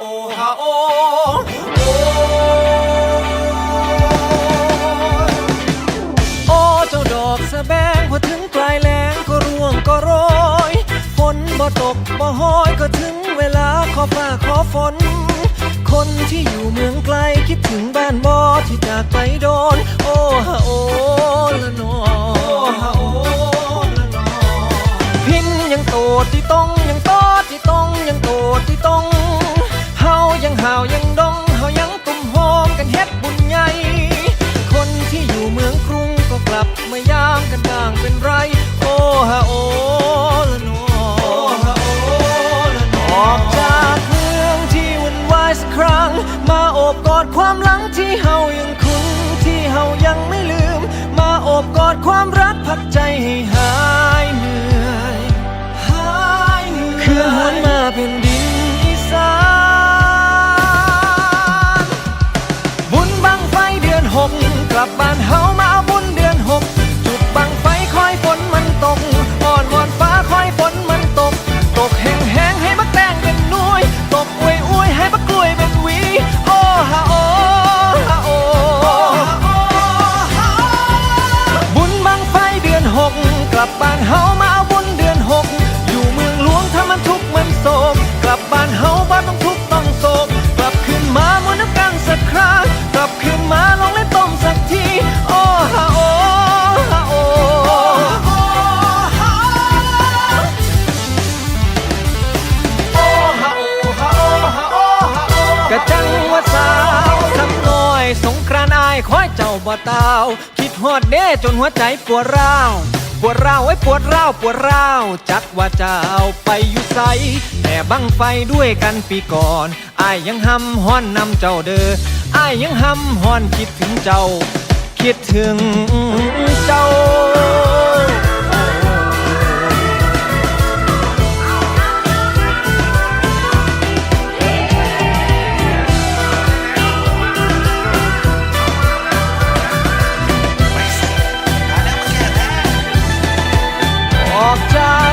โอฮาโอโอ้โอ้เจ้าดอกสะแบงพอถึงปลายแล้งก็ร่วงก็โรยฝนบ่ตกบ่ห้อยก็ถึงเวลาขอฟ้าขอฝน คนที่อยู่เมืองไกลคิดถึงบ้านบ่ที่จากไปโดน โอ้ฮาโอละนอฮาโอละนอพินยังโตดที่ต้องยังโตดที่ต้องยังโตดที่ต้องายังห่าวยังดองเฮายังตุ่มหอมกันเฮ็ดบุญใหญ่ คนที่อยู่เมืองกรุงก็กลับมายามกันบ้างเป็นไร โอ้ฮาโอละนอออกจากเมืองที่วุ่นวายสักครั้ง มาโอบกอดความหลังที่เฮายังคุ้นที่เฮายังไม่ลืม มาโอบกอดความรักพักใจให้ ลับบ้านเฮามาบุญเดือนหกจุดบังไฟคอยฝนมันตกอ่อนวอนฟ้าคอยฝนมันตก ตกแห้งแห้งให้บักแตงเป็นนุ้ยตกอวยอวยให้บักกล้วยเป็นหวีโอ้ฮาโอฮาโอบุญบังไฟเดือนหกกลับบ้านเฮามา คอยเจ้าบ่ตาว คิดฮอดเด้จนหัวใจปวดร้าว ปวดร้าวไอ้ปวดร้าวปวดร้าว จักว่าเจ้าไปอยู่ไสแต่บังไฟด้วยกันปีก่อนอายยังหำฮ้อนนำเจ้าเด้ออายยังหำฮ้อนคิดถึงเจ้า คิดถึงเจ้า ออ